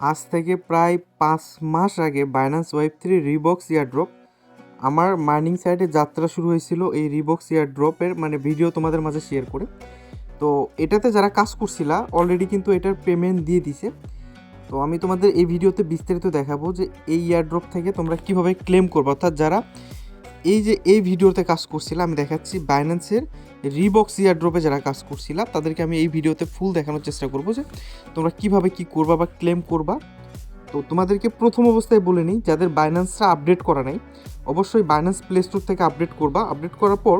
আজ থেকে প্রায় পাঁচ মাস আগে Binance web three rebox airdrop আমার মাইনিং সাইটে যাত্রা শুরু হয়েছিল এই রিবক্স ইয়ারড্রপের মানে ভিডিও তোমাদের মাঝে শেয়ার করে। তো এটাতে যারা কাজ করছিলা অলরেডি কিন্তু এটার পেমেন্ট দিয়ে দিছে। তো আমি তোমাদের এই ভিডিওতে বিস্তারিত দেখাবো যে এই ইয়ারড্রপ থেকে তোমরা কীভাবে ক্লেম করবে। অর্থাৎ যারা এই যে এই ভিডিওতে কাজ করছিলাম আমি দেখাচ্ছি বাইন্যান্সের রিবক্স ইয়ারড্রপে যারা কাজ করছিলাম, তাদেরকে আমি এই ভিডিওতে ফুল দেখানোর চেষ্টা করব যে তোমরা কীভাবে কি করবা বা ক্লেম করবা। তো তোমাদেরকে প্রথম অবস্থায় বলে নিই, যাদের বাইন্যান্সটা আপডেট করা নাই, অবশ্যই বাইন্যান্স প্লে স্টোর থেকে আপডেট করবা। আপডেট করার পর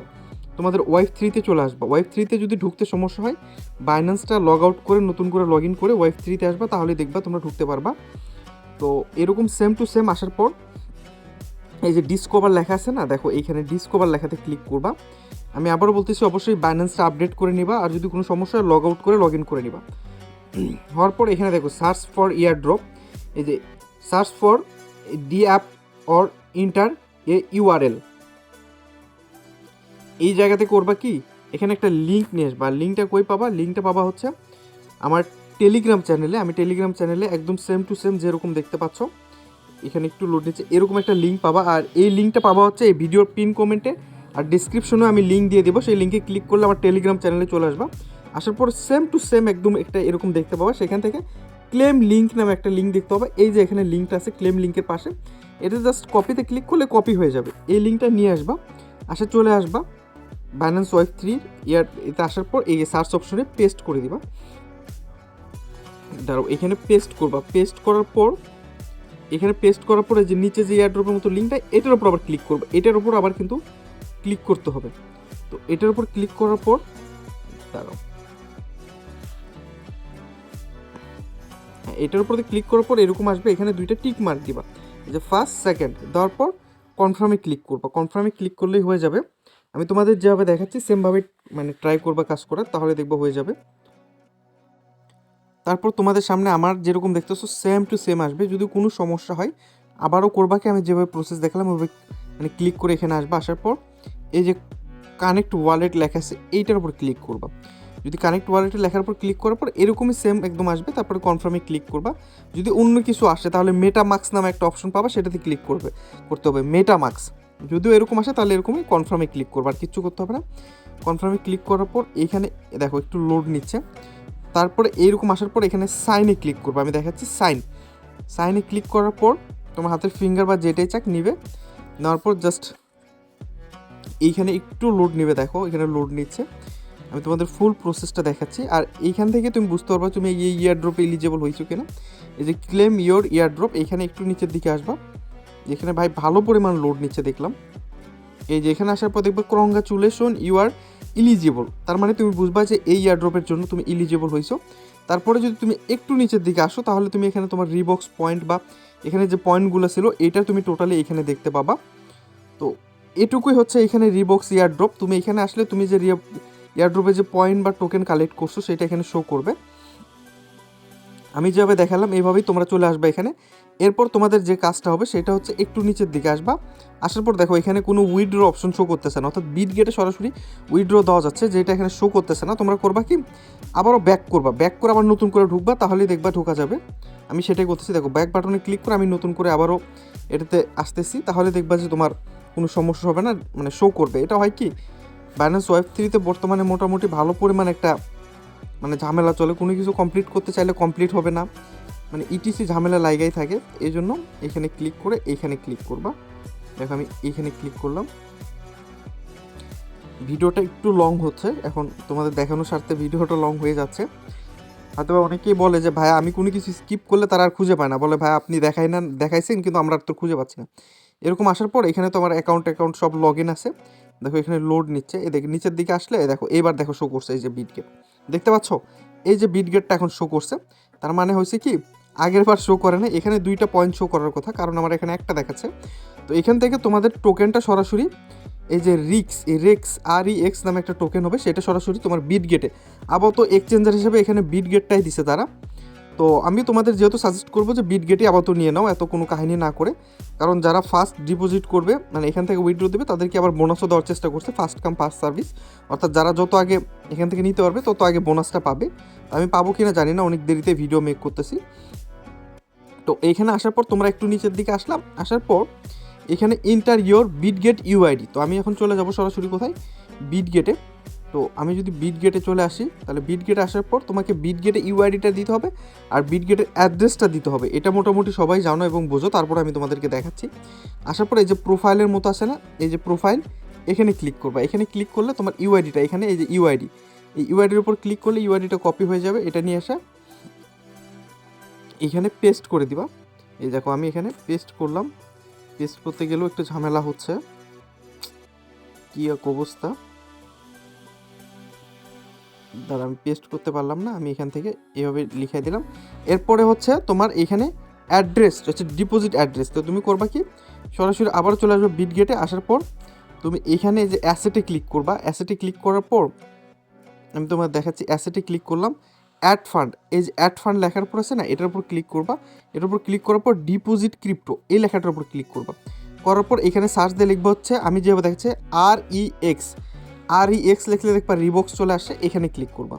তোমাদের ওয়াইফ থ্রিতে চলে আসবা। ওয়াইফ থ্রিতে যদি ঢুকতে সমস্যা হয় বাইন্যান্সটা লগ আউট করে, নতুন করে লগ ইন করে ওয়াইফ থ্রিতে আসবা, তাহলে দেখবা তোমরা ঢুকতে পারবা। তো এরকম সেম টু সেম আসার পর, এই যে ডিসকভার লেখা আছে না, দেখো এইখানে ডিসকভার লেখাতে ক্লিক করবা। আমি আবারও বলতেছি, অবশ্যই বাইন্যান্সটা আপডেট করে নিবা, আর যদি কোনো সমস্যা লগ আউট করে লগ ইন করে নিবা। হওয়ার পর এখানে দেখো সার্চ ফর ইয়ার ড্রপ এই যে search for the app or enter a URL এই জায়গাতে করবা কি? এখানে একটা লিঙ্ক নিয়ে আসবা। লিঙ্কটা কই পাবা? লিঙ্কটা পাবা হচ্ছে আমার টেলিগ্রাম চ্যানেলে আমি টেলিগ্রাম চ্যানেলে একদম সেম টু সেম যেরকম দেখতে পাচ্ছ, এখানে একটু লোড নিচ্ছে, এরকম একটা লিঙ্ক পাবা। আর এই লিঙ্কটা পাবা হচ্ছে এই ভিডিওর পিন কমেন্টে আর ডিসক্রিপশনেও আমি লিঙ্ক দিয়ে দেবো, সেই লিঙ্কে ক্লিক করলে আমার টেলিগ্রাম চ্যানেলে চলে আসবা। আসার পর সেম টু সেম একদম একটা এরকম দেখতে পাবা, সেখান থেকে ক্লেম লিঙ্ক নামে একটা লিঙ্ক দেখতে পাবা। এই যে এখানে লিঙ্কটা আছে ক্লেম লিঙ্কের পাশে। এটা জাস্ট কপিতে ক্লিক করলে কপি হয়ে যাবে। এই লিঙ্কটা নিয়ে আসবা, আসে চলে আসবা বাইন্যান্স ওয়াইফ থ্রি ইয়ার এতে আসার পর এই সার্চ অপশনে পেস্ট করে দিবা। দাঁড়াও, এখানে পেস্ট করবা। পেস্ট করার পর, এখানে পেস্ট করার পরে যে নিচে যে এয়ারড্রপের মতো লিঙ্কটা এটার উপর আবার ক্লিক করবে। এটার উপর আবার কিন্তু ক্লিক করতে হবে। তো এটার উপর ক্লিক করার পর দাঁড়াও। হ্যাঁ এটার উপরে ক্লিক করার পর এরকম আসবে, এখানে দুইটা টিক মার্ক দিবা। যে ফার্স্ট সেকেন্ড দেওয়ার পর কনফার্মে ক্লিক করবা। কনফার্মে ক্লিক করলেই হয়ে যাবে। আমি তোমাদের যেভাবে দেখাচ্ছি সেমভাবে মানে ট্রাই করবা, কাজ করার, তাহলে দেখব হয়ে যাবে। তারপর তোমাদের সামনে আমার যেরকম দেখতেছো সেম টু সেম আসবে। যদি কোনো সমস্যা হয়, আবারও করবাকে আমি যেভাবে প্রসেস দেখালাম ওইভাবে মানে ক্লিক করে এখানে আসবা, আসার পর এই যে কানেক্ট ওয়ালেট লেখা আছে, এইটার উপর ক্লিক করবা। যদি কানেক্ট ওয়ালেটে লেখার উপর ক্লিক করার পর এরকমই সেম একদম আসবে, তারপরে কনফার্মে ক্লিক করবা। যদি অন্য কিছু আসে, তাহলে মেটা মার্কস নামে একটা অপশন পাবা, সেটাতে ক্লিক করবে, করতে হবে মেটা মার্কস যদিও এরকম আসে, তাহলে এরকমই কনফার্মে ক্লিক করবা, আর কিচ্ছু করতে হবে না। কনফার্মে ক্লিক করার পর এখানে, দেখো একটু লোড নিচ্ছে। তারপরে এইরকম আসার পর এখানে সাইনে ক্লিক করব। আমি দেখাচ্ছি সাইন সাইনে ক্লিক করার পর তোমার হাতের ফিঙ্গার বা যেটাই চাক নিবে। নেওয়ার পর জাস্ট এইখানে একটু লোড নেবে দেখো, এখানে লোড নিচ্ছে। আমি তোমাদের ফুল প্রসেসটা দেখাচ্ছি। আর এইখান থেকে তুমি বুঝতে পারবা তুমি এই ইয়ার ড্রপে এলিজেবল হয়েছো কিনা। এই যে ক্লেম ইয়োর ইয়ার ড্রপ এখানে একটু নিচের দিকে আসবা। যেখানে ভাই ভালো পরিমাণ লোড নিচ্ছে দেখলাম। এই যে এখানে আসার পর দেখবে কংগ্রাচুলেশন ইউ আর ইলিজিবল তার মানে তুমি বুঝবা যে এই ইয়ারড্রপের জন্য তুমি ইলিজিবল হয়েছো। তারপরে যদি তুমি একটু নিচের দিকে আসো, তাহলে তুমি এখানে তোমার রিবক্স পয়েন্ট বা এখানে যে পয়েন্টগুলো ছিল, এটা তুমি টোটালি এখানে দেখতে পাবা। তো এটুকুই হচ্ছে এখানে রিবক্স ইয়ারড্রপ তুমি এখানে আসলে তুমি যে ইয়ারড্রপে যে পয়েন্ট বা টোকেন কালেক্ট করছ, সেটা এখানে শো করবে। আমি যেভাবে দেখালাম এইভাবেই তোমরা চলে আসবে এখানে। এরপর তোমাদের যে কাজটা হবে, সেটা হচ্ছে একটু নিচের দিকে আসবা। আসার পর দেখো, এখানে কোনো উইড্রো অপশন শো করতেছে না। অর্থাৎ বিট গেটে সরাসরি উইড্রো দেওয়া যাচ্ছে, যেটা এখানে শো করতেছে না। তোমরা করবা কি? আবারও ব্যাক করবা। ব্যাক করে আবার নতুন করে ঢুকবা, তাহলেই দেখবা ঢোকা যাবে। আমি সেটাই করতেছি দেখো ব্যাক বাটনে ক্লিক করে আমি নতুন করে আবারও এটাতে আসতেছি, তাহলে দেখবা যে তোমার কোনো সমস্যা হবে না মানে শো করবে। এটা হয় কি? বাইন্যান্স ওয়েব থ্রিতে বর্তমানে মোটামুটি ভালো পরিমাণ একটা মানে ঝামেলা চলে। কোনো কিছু কমপ্লিট করতে চাইলে কমপ্লিট হবে না। মানে ইটিসি ঝামেলা লাগাই থাকে। এই জন্য এখানে ক্লিক করে এইখানে ক্লিক করবা। দেখো আমি এইখানে ক্লিক করলাম। ভিডিওটা একটু লং হচ্ছে। এখন তোমাদের দেখানোর স্বার্থে ভিডিওটা লং হয়ে যাচ্ছে। হয়তো অনেকেই বলে যে ভাই আমি কোনো কিছু স্কিপ করলে তারা আর খুঁজে পায় না। বলে ভাই আপনি দেখাই না, দেখাইছেন, কিন্তু আমরা আর তো খুঁজে পাচ্ছি না। এরকম আসার পর এখানে তো আমার অ্যাকাউন্ট অ্যাকাউন্ট সব লগ ইন আছে। দেখো, এখানে লোড নিচ্ছে। এই দেখে, নিচের দিকে আসলে দেখো, এবার দেখো শো করছে এই যে বিট গেট দেখতে পাচ্ছ? এই যে বিট গেটটা এখন শো করছে। তার মানে হয়েছে কি? আগের বার শো করে না এখানে দুইটা পয়েন্ট শো করার কথা, কারণ আমার এখানে একটা দেখাচ্ছে। তো এখান থেকে তোমাদের টোকেনটা সরাসরি এই যে রিক্স, এই রেক্স আর ই এক্স নামে একটা টোকেন হবে, সেটা সরাসরি তোমার বিট গেটে আবার তো এক্সচেঞ্জার হিসেবে এখানে বিট গেটটাই দিছে তারা। তো আমি তোমাদের যেহেতু সাজেস্ট করব যে বিট গেটই আবার তো নিয়ে নাও, এত কোনো কাহিনী না করে। কারণ যারা ফার্স্ট ডিপোজিট করবে মানে এখান থেকে উইথড্র দেবে, তাদেরকে আবার বোনাসও দেওয়ার চেষ্টা করছে ফার্স্ট কাম ফার্স্ট সার্ভিস অর্থাৎ যারা যত আগে এখান থেকে নিতে পারবে, তত আগে বোনাসটা পাবে। আমি পাবো কিনা জানি না, অনেক দেরিতে ভিডিও মেক করতেছি। তো এইখানে আসার পর তোমরা একটু নিচের দিকে আসলাম। আসার পর এখানে enter your Bitget UID তো আমি এখন চলে যাব সরাসরি কোথায়? বিট গেটে তো আমি যদি বিট গেটে চলে আসি, তাহলে বিট গেটে আসার পর তোমাকে বিট গেটে ইউআইডিটা দিতে হবে আর বিট গেটের অ্যাড্রেসটা দিতে হবে। এটা মোটামুটি সবাই জানো এবং বোঝো, তারপর আমি তোমাদেরকে দেখাচ্ছি। আসার পর এই যে প্রোফাইলের মতো আসে না, এই যে প্রোফাইল এখানে ক্লিক করবা। এখানে ক্লিক করলে তোমার ইউআইডিটা এখানে এই যে ইউআইডি এই ইউআইডির উপর ক্লিক করলে ইউআইডিটা কপি হয়ে যাবে, এটা নিয়ে আসা। এখানে পেস্ট করে দিবা। এই দেখো আমি এখানে পেস্ট করলাম। পেস্ট করতে গেলেও একটু ঝামেলা হচ্ছে। কি এক অবস্থা। দাঁড়া, আমি পেস্ট করতে পারলাম না, আমি এখান থেকে এভাবে লিখে দিলাম। এরপরে হচ্ছে তোমার এখানে অ্যাড্রেস হচ্ছে ডিপোজিট অ্যাড্রেস তো তুমি করবা কি, সরাসরি আবার চলে আসবে বিট গেটে আসার পর তুমি এখানে যে অ্যাসেটে ক্লিক করবা অ্যাসেটে ক্লিক করার পর আমি তোমার দেখাচ্ছি অ্যাসেটে ক্লিক করলাম অ্যাড ফান্ড এই যে অ্যাড ফান্ড লেখার পর আছে না, এটার উপর ক্লিক করবা, এটার উপর ক্লিক করার পর ডিপোজিট ক্রিপ্টো এই লেখাটার উপর ক্লিক করবা। করার পর এখানে সার্চ দিয়ে লিখব হচ্ছে, আমি যেভাবে দেখাচ্ছি আর ই এক্স আর ই এক্স লিখলে দেখবা রিবক্স চলে আসে, এখানে ক্লিক করবা।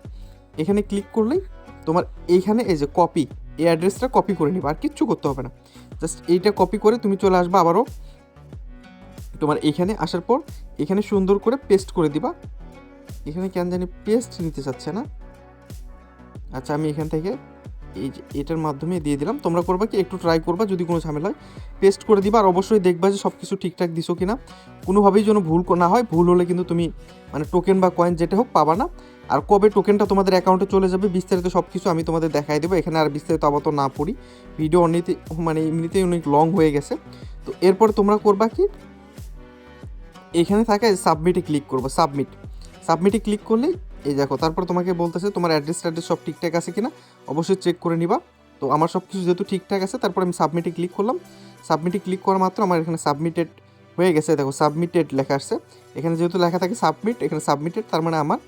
এখানে ক্লিক করলেই তোমার এইখানে এই যে কপি এই অ্যাড্রেসটা কপি করে নিবা, আর কিচ্ছু করতে হবে না। জাস্ট এইটা কপি করে তুমি চলে আসবা আবারও। তোমার এখানে আসার পর এখানে সুন্দর করে পেস্ট করে দিবা। এখানে কেন জানি পেস্ট নিতে চাচ্ছে না। আচ্ছা আমি এখান থেকে এই এটার মাধ্যমে দিয়ে দিলাম। তোমরা করবা কি? একটু ট্রাই করবা যদি কোনো ঝামেলা হয়। পেস্ট করে দিবা আর অবশ্যই দেখবা যে সব কিছু ঠিকঠাক দিছো কিনা। কোনোভাবেই যেন ভুল না হয়। ভুল হলে কিন্তু তুমি মানে টোকেন বা কয়েন যেটা হোক পাবা না। আর কবে টোকেনটা তোমাদের অ্যাকাউন্টে চলে যাবে বিস্তারিত সব কিছু আমি তোমাদের দেখাই দেবো। এখানে আর বিস্তারিত আপাতত না পড়ি। ভিডিও অনেতে মানে এমনিতেই অনেক লং হয়ে গেছে। তো এরপর তোমরা করবা কি? এখানে থাকে সাবমিটে ক্লিক করব। সাবমিট সাবমিটে ক্লিক করলেই এই দেখো, তারপর তোমাকে বলতেছে তোমার অ্যাড্রেস ট্যাড্রেস সব ঠিকঠাক আছে কিনা? অবশ্যই চেক করে নিবা। তো আমার সব কিছু যেহেতু ঠিকঠাক আছে, তারপর আমি সাবমিটে ক্লিক করলাম। সাবমিটে ক্লিক করা মাত্র আমার এখানে সাবমিটেড হয়ে গেছে। দেখো সাবমিটেড লেখা আসছে এখানে যেহেতু লেখা থাকে সাবমিট এখানে সাবমিটেড তার মানে আমার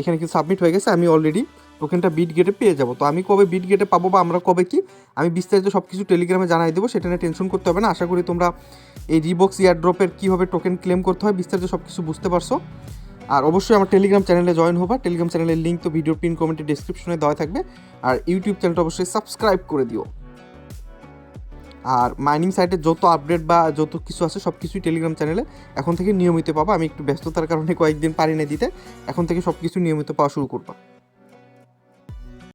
এখানে কিন্তু সাবমিট হয়ে গেছে। আমি অলরেডি টোকেনটা বিট গেটে পেয়ে যাব। তো আমি কবে বিট গেটে পাবো বা আমরা কবে কি, আমি বিস্তারিত সব কিছু টেলিগ্রামে জানাই দেবো। সেটা নিয়ে টেনশন করতে হবে না। আশা করি তোমরা এই রিবক্স ইয়ারড্রপের কীভাবে টোকেন ক্লেম করতে হয়, বিস্তারিত সব কিছু বুঝতে পারছ। আর অবশ্যই আমার টেলিগ্রাম চ্যানেলে জয়েন হবা। টেলিগ্রাম চ্যানেলের লিঙ্ক তো ভিডিও পিন কমেন্টে ডিসক্রিপশনে দেওয়া থাকবে। আর ইউটিউব চ্যানেলটা অবশ্যই সাবস্ক্রাইব করে দিও। আর মাইনিং সাইটে যত আপডেট বা যত কিছু আছে সব কিছুই টেলিগ্রাম চ্যানেলে এখন থেকে নিয়মিত পাবো। আমি একটু ব্যস্ততার কারণে কয়েকদিন পারি না দিতে। এখন থেকে সব কিছু নিয়মিত পাওয়া শুরু করবা।